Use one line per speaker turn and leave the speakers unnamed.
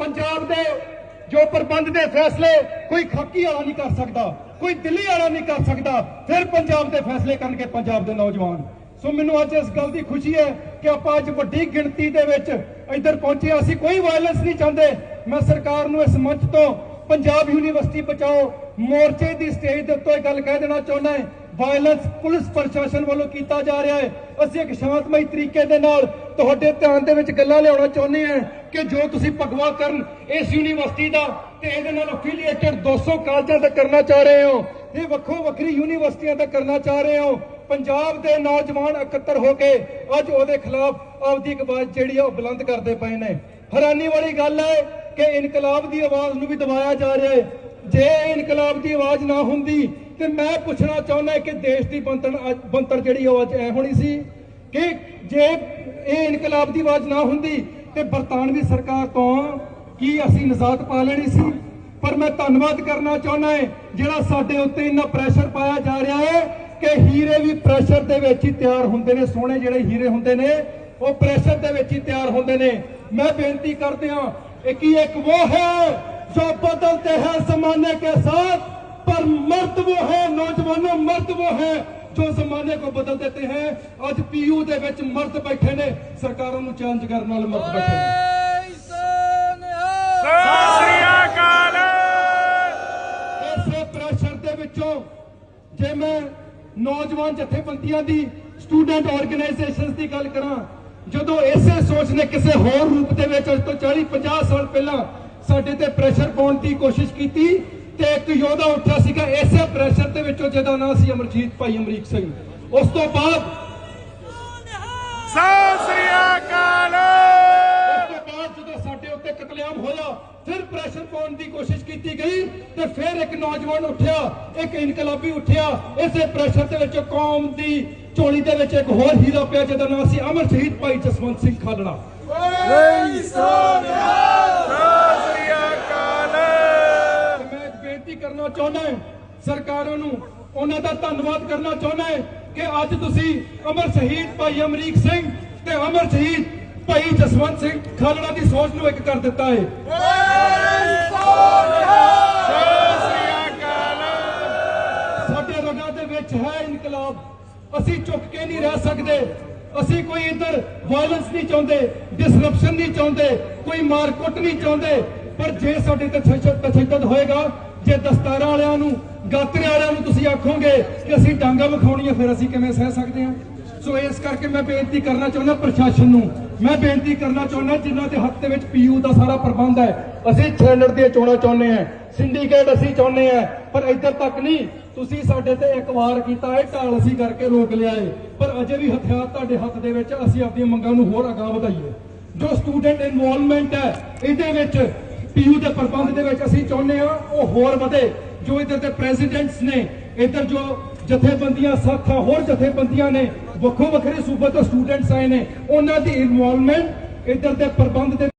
ਪੰਜਾਬ ਦੇ ਜੋ ਪ੍ਰਬੰਧ ਦੇ ਫੈਸਲੇ ਕੋਈ ਖਾਕੀ ਵਾਲਾ ਨਹੀਂ ਕਰ ਸਕਦਾ, ਕੋਈ ਦਿੱਲੀ ਵਾਲਾ ਨਹੀਂ ਕਰ ਸਕਦਾ, ਫਿਰ ਪੰਜਾਬ ਦੇ ਫੈਸਲੇ ਕਰਨਗੇ ਪੰਜਾਬ ਦੇ ਨੌਜਵਾਨ। ਸੋ ਮੈਨੂੰ ਅੱਜ ਇਸ ਗੱਲ ਦੀ ਖੁਸ਼ੀ ਹੈ ਕਿ ਆਪਾਂ ਅੱਜ ਵੱਡੀ ਗਿਣਤੀ ਦੇ ਵਿੱਚ ਇੱਧਰ ਪਹੁੰਚੇ ਅਸੀਂ ਕੋਈ ਵਾਇਲੈਂਸ ਨਹੀਂ ਚਾਹੁੰਦੇ। ਮੈਂ ਸਰਕਾਰ ਨੂੰ ਇਸ ਮੰਚ ਤੋਂ ਪੰਜਾਬ ਯੂਨੀਵਰਸਿਟੀ ਬਚਾਓ ਮੋਰਚੇ ਦੀ ਸਟੇਜ ਦੇ ਉੱਤੇ ਇਹ ਗੱਲ ਕਹਿ ਦੇਣਾ ਚਾਹੁੰਦਾ ਹਾਂ ਵਾਇਲੈਂਸ ਪੁਲਿਸ ਪ੍ਰਸ਼ਾਸਨ ਵੱਲੋਂ ਕੀਤਾ ਜਾ ਰਿਹਾ ਹੈ। ਅਸੀਂ ਇੱਕ ਸ਼ਾਂਤਮਈ ਤਰੀਕੇ ਦੇ ਨਾਲ ਤੁਹਾਡੇ ਧਿਆਨ ਦੇ ਵਿੱਚ ਗੱਲਾਂ ਲਿਆਉਣਾ ਚਾਹੁੰਦੇ ਹਾਂ ਕਿ ਜੋ ਤੁਸੀਂ ਭਗਵਾ ਕਰਨ ਇਸ ਯੂਨੀਵਰਸਿਟੀ ਦਾ ਤੇ ਇਹਦੇ ਨਾਲ ਅਫੀਲੀਏਟਡ 200 ਕਾਲਜਾਂ ਦਾ ਕਰਨਾ ਚਾਹ ਰਹੇ ਹੋ, ਇਹ ਵੱਖੋ ਵੱਖਰੀ ਯੂਨੀਵਰਸਿਟੀਆਂ ਦਾ ਕਰਨਾ ਚਾਹ ਰਹੇ ਹੋ, ਪੰਜਾਬ ਦੇ ਨੌਜਵਾਨ ਇਕੱਤਰ ਹੋ ਕੇ ਅੱਜ ਉਹਦੇ ਖਿਲਾਫ ਆਪਦੀ ਆਵਾਜ਼ ਜਿਹੜੀ ਆ ਉਹ ਬੁਲੰਦ ਕਰਦੇ ਪਏ ਨੇ। ਹੈਰਾਨੀ ਵਾਲੀ ਗੱਲ ਹੈ ਕਿ ਇਨਕਲਾਬ ਦੀ ਆਵਾਜ਼ ਨੂੰ ਵੀ ਦਬਾਇਆ ਜਾ ਰਿਹਾ ਹੈ। ਜੇ ਇਨਕਲਾਬ ਦੀ ਆਵਾਜ਼ ਨਾ ਹੁੰਦੀ ਤੇ ਮੈਂ ਪੁੱਛਣਾ ਚਾਹੁੰਦਾ ਕਿ ਦੇਸ਼ ਦੀ ਬੰਤਨ ਬੰਤਰ ਜਿਹੜੀ ਉਹ ਅੱਜ ਐ ਹੋਣੀ ਸੀ ਕਿ ਜੇ ਇਹ ਇਨਕਲਾਬ ਦੀ ਆਵਾਜ਼ ਨਾ ਹੁੰਦੀ ਤੇ ਬਰਤਾਨਵੀ ਸਰਕਾਰ ਤੋਂ ਕੀ ਅਸੀਂ ਨਜ਼ਾਤ ਪਾ ਲੈਣੀ ਸੀ? ਪਰ ਮੈਂ ਧੰਨਵਾਦ ਕਰਨਾ ਚਾਹੁੰਦਾ ਹਾਂ ਜਿਹੜਾ ਸਾਡੇ ਉੱਤੇ ਇੰਨਾ ਪ੍ਰੈਸ਼ਰ ਪਾਇਆ ਜਾ ਰਿਹਾ ਹੈ ਕਿ ਹੀਰੇ ਵੀ ਪ੍ਰੈਸ਼ਰ ਦੇ ਵਿੱਚ ਹੀ ਤਿਆਰ ਹੁੰਦੇ ਨੇ, ਸੋਹਣੇ ਜਿਹੜੇ ਹੀਰੇ ਹੁੰਦੇ ਨੇ, ਉਹ ਪ੍ਰੈਸ਼ਰ ਦੇ ਵਿੱਚ ਹੀ ਤਿਆਰ ਹੁੰਦੇ ਨੇ। ਮੈਂ ਬੇਨਤੀ ਕਰਦੇ ਹਾਂ ਇਹ ਇੱਕ ਉਹ ਹੈ ਜੋ ਬਦਲਤੇ ਹੈ ਜ਼ਮਾਨੇ ਕੇ ਸਾਥ पर मर्द वो है नौजवानों मर्द वो है ਜੋ ਜ਼ਮਾਨੇ ਕੋ ਬਦਲ ਦਿੱਤੇ ਹੈ ਅੱਜ ਪੀਯੂ ਦੇ ਵਿੱਚ ਮਰਦ ਬੈਠੇ ਨੇ ਸਰਕਾਰਾਂ ਨੂੰ ਚੈਲੰਜ ਕਰਨ ਵਾਲੇ ਮਰਦ ਬੈਠੇ ਨੇ
ਸਤਿ ਸ੍ਰੀ ਅਕਾਲ
ਇਸੇ ਪ੍ਰੈਸ਼ਰ ਦੇ ਵਿੱਚੋਂ ਜੇ ਮੈਂ ਨੌਜਵਾਨ ਜਥੇਬੰਦੀਆਂ ਦੀ ਸਟੂਡੈਂਟ ਆਰਗੇਨਾਈਜੇਸ਼ਨਸ ਦੀ ਗੱਲ ਕਰਾਂ ਜਦੋਂ ਇਸੇ ਸੋਚ ਨੇ ਕਿਸੇ ਹੋਰ ਰੂਪ ਦੇ ਵਿੱਚ ਅੱਜ ਤੋਂ 40 50 ਸਾਲ ਪਹਿਲਾਂ ਸਾਡੇ ਤੇ ਪ੍ਰੈਸ਼ਰ ਪਾਉਣ ਦੀ ਕੋਸ਼ਿਸ਼ ਕੀਤੀ ਤੇ ਇੱਕ ਯੋਧਾ ਉੱਠਿਆ ਸੀਗਾ ਇਸੇ ਪ੍ਰੈਸ਼ਰ ਦੇ ਵਿੱਚੋਂ ਜਿਹਦਾ ਨਾਮ ਸੀ ਅਮਰਜੀਤ ਭਾਈ ਅਮਰੀਕ ਸਿੰਘ। ਉਸ ਤੋਂ ਬਾਅਦ
ਸਤਿ ਸ੍ਰੀ ਅਕਾਲ!
ਸਾਡੇ ਉੱਤੇ ਕਤਲੇਆਮ ਹੋਇਆ ਫਿਰ ਪ੍ਰੈਸ਼ਰ ਪਾਉਣ ਦੀ ਕੋਸ਼ਿਸ਼ ਕੀਤੀ ਗਈ ਤੇ ਫਿਰ ਇੱਕ ਨੌਜਵਾਨ ਉੱਠਿਆ ਇੱਕ ਇਨਕਲਾਬੀ ਉੱਠਿਆ। ਇਸੇ ਪ੍ਰੈਸ਼ਰ ਦੇ ਵਿੱਚ ਕੌਮ ਦੀ ਝੋਲੀ ਦੇ ਵਿੱਚ ਇੱਕ ਹੋਰ ਹੀਰਾ ਪਿਆ ਜਿਹਦਾ ਨਾਮ ਸੀ ਅਮਰ ਸ਼ਹੀਦ ਭਾਈ ਜਸਵੰਤ ਸਿੰਘ ਖਾਲੜਾ।
ਸਤਿ
ਚਾਹੁੰਦਾ ਹਾਂ। ਸਰਕਾਰਾਂ ਨੂੰ ਉਹਨਾਂ ਦਾ ਧੰਨਵਾਦ ਕਰਨਾ ਚਾਹੁੰਦਾ ਹਾਂ ਕਿ ਅੱਜ ਤੁਸੀਂ ਅਮਰ ਸ਼ਹੀਦ ਭਾਈ ਅਮਰੀਕ ਸਿੰਘ ਤੇ ਅਮਰ ਸ਼ਹੀਦ ਭਾਈ ਜਸਵੰਤ ਸਿੰਘ ਖਾਲੜਾ ਦੀ ਸੋਚ ਨੂੰ ਇੱਕ ਕਰ ਦਿੱਤਾ ਹੈ। ਸਾਡੇ ਰਗਾਂ ਦੇ ਵਿੱਚ ਹੈ ਇਨਕਲਾਬ। ਅਸੀਂ ਚੁੱਕ ਕੇ ਨਹੀਂ ਰਹਿ ਸਕਦੇ। ਅਸੀਂ ਕੋਈ ਇੱਧਰ ਵਾਇਲੈਂਸ ਨਹੀਂ ਚਾਹੁੰਦੇ ਡਿਸਰਪਸ਼ਨ ਨਹੀਂ ਚਾਹੁੰਦੇ, ਕੋਈ ਮਾਰਕੁੱਟ ਨਹੀਂ ਚਾਹੁੰਦੇ। ਪਰ ਜੇ ਸਾਡੇ ਤੇ ਤਸ਼ੱਦਦ ਹੋਏਗਾ ਜੇ ਦਸਤਾਰਾਂ ਵਾਲਿਆਂ ਨੂੰ ਗਾਤਰੇ ਵਾਲਿਆਂ ਨੂੰ ਤੁਸੀਂ ਆਖੋਗੇ ਕਿ ਅਸੀਂ ਡਾਂਗਾ ਵਿਖਾਉਣੀਆਂ ਫਿਰ ਅਸੀਂ ਕਿਵੇਂ ਸਹਿ ਸਕਦੇ ਹਾਂ? ਸੋ ਇਸ ਕਰਕੇ ਮੈਂ ਬੇਨਤੀ ਕਰਨਾ ਚਾਹੁੰਦਾ ਪ੍ਰਸ਼ਾਸਨ ਨੂੰ, ਮੈਂ ਬੇਨਤੀ ਕਰਨਾ ਚਾਹੁੰਦਾ ਜਿਨ੍ਹਾਂ ਦੇ ਹੱਥ ਦੇ ਵਿੱਚ ਪੀਯੂ ਦਾ ਸਾਰਾ ਪ੍ਰਬੰਧ ਹੈ, ਅਸੀਂ ਸੈਨੇਟ ਦੀਆਂ ਚੋਣਾਂ ਚਾਹੁੰਦੇ ਹਾਂ ਸਿੰਡੀਕੇਟ ਅਸੀਂ ਚਾਹੁੰਦੇ ਹਾਂ, ਪਰ ਇੱਧਰ ਤੱਕ ਨਹੀਂ, ਤੁਸੀਂ ਸਾਡੇ ਤੇ ਇੱਕ ਵਾਰ ਕੀਤਾ ਹੈ ਢਾਲ ਅਸੀਂ ਕਰਕੇ ਰੋਕ ਲਿਆ ਏ, ਪਰ ਅਜੇ ਵੀ ਹਥਿਆਰ ਤੁਹਾਡੇ ਹੱਥ ਦੇ ਵਿੱਚ, ਅਸੀਂ ਆਪਣੀਆਂ ਮੰਗਾਂ ਨੂੰ ਹੋਰ ਅਗਾਂਹ ਵਧਾਈਏ। ਜੋ ਸਟੂਡੈਂਟ ਇਨਵੋਲਵਮੈਂਟ ਹੈ, ਇਹਦੇ ਵਿੱਚ ਪੀਯੂ ਦੇ ਪ੍ਰਬੰਧ ਦੇ ਵਿੱਚ ਅਸੀਂ ਚਾਹੁੰਦੇ ਹਾਂ ਉਹ ਹੋਰ ਵਧੇ, ਜੋ ਇੱਧਰ ਦੇ ਪ੍ਰੈਜ਼ੀਡੈਂਟਸ ਨੇ, ਇੱਧਰ ਜੋ ਜਥੇਬੰਦੀਆਂ, ਸਾਥਾਂ ਹੋਰ ਜਥੇਬੰਦੀਆਂ ਨੇ, ਵੱਖੋ ਵੱਖਰੇ ਸੂਬੇ ਤੋਂ ਸਟੂਡੈਂਟਸ ਆਏ ਨੇ, ਉਹਨਾਂ ਦੀ ਇਨਵੋਲਵਮੈਂਟ ਇੱਧਰ ਦੇ ਪ੍ਰਬੰਧ ਦੇ